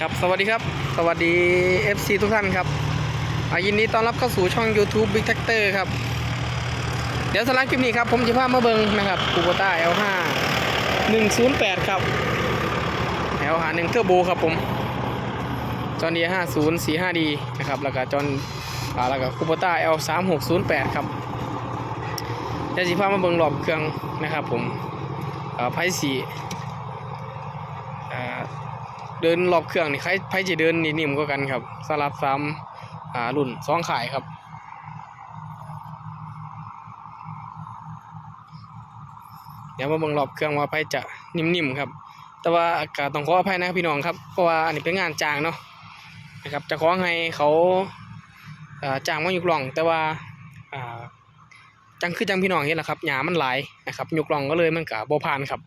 ครับสวัสดีครับ สวัสดี FC ทุกท่านครับยินดีต้อนรับเข้าสู่ช่อง YouTube Big Tractor ครับ เดี๋ยวสำหรับคลิปนี้ครับ ผมจะพามาเบิงนะครับคูโบต้า L5 108 ครับ L5 1 Turbo ครับผม จอห์นเดีย50 45D นะครับ แล้วก็จอนแล้วก็คูโบต้า L3608 ครับเดี๋ยวจะพามาเบิงรอบเครื่องนะครับผมอ่าไพ่สีอ่า เดินรอบเครื่องนี่ใครใครจะเดินนี่นิ่มกว่ากันครับ สลับซ้ำอ่ารุ่นสองขายครับเดี๋ยวมาเบิ่งรอบเครื่องว่าไผจะนิ่มๆครับ แต่ว่าอาก็ต้องขออภัยนะครับพี่น้องครับเพราะว่าอันนี้เป็นงานจ้างเนาะนะครับจะขอให้เขาจ้างมายุกล่อง แต่ว่าจังคือจังพี่น้องเห็นแหละครับหญ้ามันหลายนะครับยุกล่องก็เลยมันก็บ่ผ่านครับ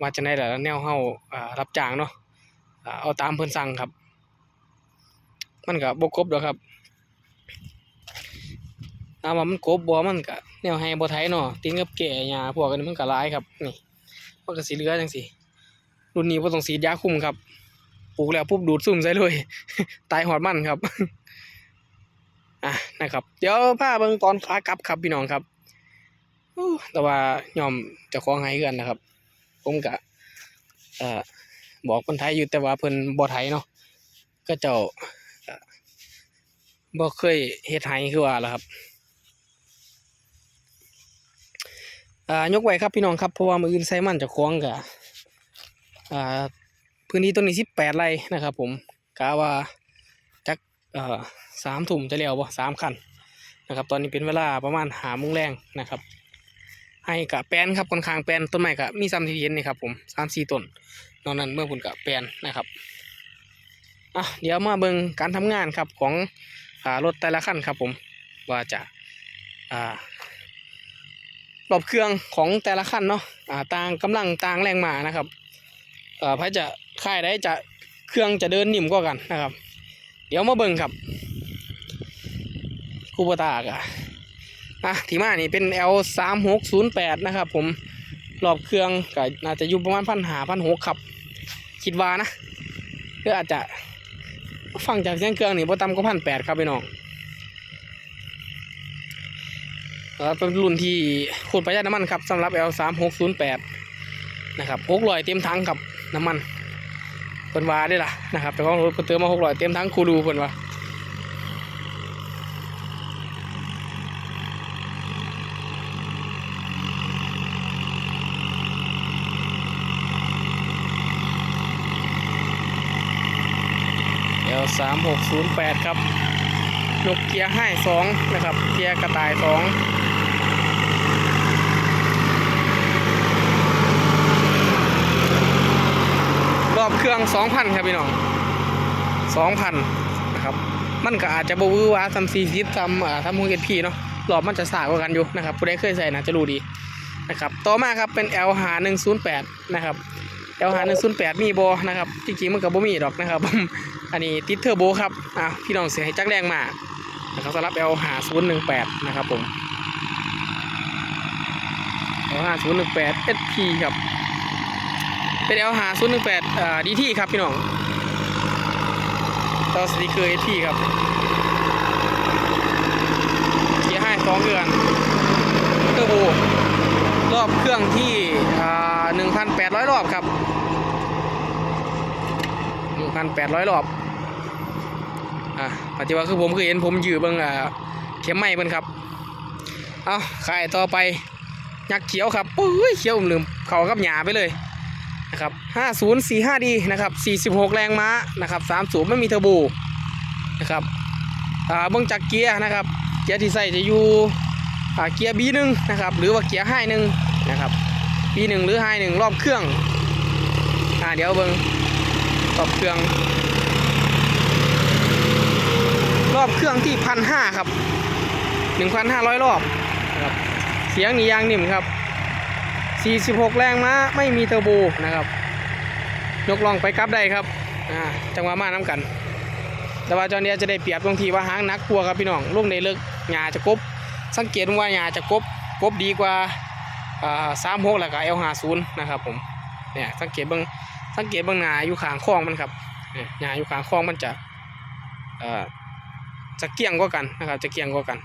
ว่าจะได้แต่ละแนวเฮาอ่ารับจ้างเนาะ เอาตามเพิ่นสั่งครับ มันก็บ่ครบดอกครับถามว่ามันครบบ่มันก็แนวให้บ่ไทยเนาะติงกับแก่หญ้าพวกอันมันก็หลายครับนี่มันก็สิเหลือจังซี่รุ่นนี้บ่ต้องฉีดยาคุมครับปลูกแล้วปุ๊บดูดซุ่มใส่เลย ตายหอดมันครับอะนะครับ เดี๋ยวพาเบิ่งตอนขากลับครับพี่น้องครับแต่ว่ายอมเจ้าของให้กันนะครับ ผมก็เอ่อ บอกคนไทยอยู่แต่ว่าเพิ่นบ่ไทยเนาะก็เจ้าเอ่อบ่เคยเฮ็ดให้คือว่าล่ะครับอ่ายกไว้ครับพี่น้องครับเพราะว่ามืออื่นใส่มันจะคล้องกะอ่าพื้นที่ต้นนี้18ไร่นะครับผมกะว่าจักเอ่อสามถุ่มจะแล้วบ่สามคันนะครับ ตอนนี้เป็นเวลาประมาณหาโมงแรงนะครับให้กะแปนครับค่อนข้างแปนต้นไม้กะมีซ้ำที่เห็นนี่ครับผมสามสี่ต้น นอกนั้นเมื่อพุ่นกับแปลนนะครับอะเดี๋ยวมาเบิ่งการทำงานครับของอรถแต่ละคันครับผมว่าจะอ่ารอบเครื่องของแต่ละคันเนาะอ่าต่างกำลังต่างแรงม้านะครับเอ่อพระจะค่ายได้จะเครื่องจะเดินนิ่มกว่ากันนะครับ เดี๋ยวมาเบิ่งครับคูโบตากะอะที่มานี่เป็น L 3 6 0 8 นะครับผม รอบเครื่องก็น่าจะอยู่ประมาณพันหาพันหกครับ คิดว่านะหรืออาจจะฟังจากเสียงเครื่องนี่บ่ต่ำก็พันแปดครับพี่น้องเอ่อเป็นรุ่นที่ขูดประหยัดน้ำมันครับสำหรับ L 3 6 0 8 นะครับหกร้อยเต็มถังครับน้ำมันเพิ่นว่าได้ล่ะนะครับแต่ของรถเพิ่นเติมมาหกร้อยเต็มถังคูรูเพิ่นว่า เ L 3 6 0 8ครับยกเกียร์ให้สองนะครับ เกียร์กระต่ายสองรอบเครื่อง2,000ครับพี่น้อง2,000นะครับ มันก็อาจจะบวือว่าทำซีซิทำอ่าทำฮูเอพีเนาะรอบมันจะสากกว่ากันอยู่นะครับผู้ใดเคยใส่นะจะรู้ดีนะครับ ต่อมาครับเป็น L หา108 นะครับ L หา108 มีบอนะครับ จริงๆมันก็บ่มีดอกนะครับ อันนี้ติดเทอร์โบครับอะพี่น้องเสียให้จักแรงมานะครับสำหรับ L หา018นะครับผม L หา018 SP ครับเป็น L หา018อ่า DT ครับพี่น้องต่อสติกเกอร์ SP ครับเกียร์ให้สองเดือนเทอร์โบรอบเครื่องที่อ่า1,800รอบครับ1,800รอบ อะปฏิวัติคือผมคือเห็นผมยื้อเบิ่งอ่าเข็มไม้เบิ่นครับ เอาขายต่อไปยักษ์เขียวครับปุ้ยเขียวผมลืมเขากับหยาไปเลยนะครับ 5045D นะครับ46 แรงม้านะครับ30ไม่มีเทอร์โบนะครับอ่าเบิ่งจากเกียร์นะครับ เกียร์ที่ใส่จะอยู่อ่าเกียร์ B1 นะครับหรือว่าเกียร์ไฮหนึ่งนะครับ B1 หรือไฮหนึ่งรอบเครื่องอ่าเดี๋ยวเบิ่งรอบเครื่อง รอบเครื่องที่ พันห้าครับหนึ่งพันห้าร้อยรอบนะครับเสียงนี่ยางนิ่มครับสี่สิบหกแรงม้าไม่มีเทอร์โบนะครับ ยกลองไปกลับได้ครับอ่าจังหวะมาน้ำกัน แต่ว่าจอนเนี้ยจะได้เปรียบตรงที่ว่าหางหนักกลัวครับพี่น้องลงในเลิกหญ้าจะกบ สังเกตว่าหญ้าจะกบกบดีกว่าอ่าสามหกแล้วก็เอลห้าศูนย์นะครับผมเนี่ยสังเกตเบางสังเกตเบางหนาอยู่ข้างคลองมันครับเนี่ยหญ้าอยู่ข้างคลองมันจะเอ่อ จะเกี่ยงกว่ากันนะครับจะเกี่ยงกว่ากัน